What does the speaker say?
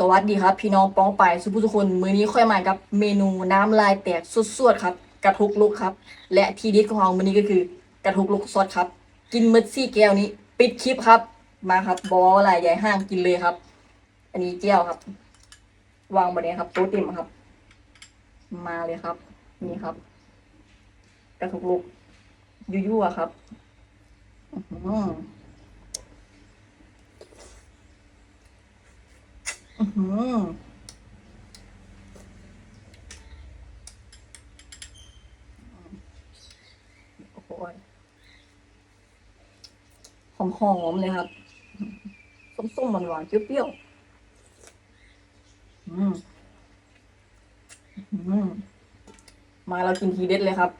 สวัสดีครับ พี่น้องป้องไปสุภุทุกคนมื้อนี้ค่อยมากับเมนูน้ำลายแตกสดๆครับ กระทุกลุกครับ และทีด็ดของเรามื้อนี้ก็คือกระทุกลุกซดครับ กินมืดซี่แก้วนี้ ปิดคลิปครับ มาครับบออะไรใหญ่ห้างกินเลยครับ อันนี้เจียวครับ วางบนนี้ครับโต๊ะติ่มครับ มาเลยครับ นี่ครับ กระทุกลุกยั่วๆครับ อื อหือหือโอ้โหหอมหอมๆเลยครับส้มๆหวานๆเปรี้ยวๆอืม อืม มาเรากินทีเด็ดเลยครับ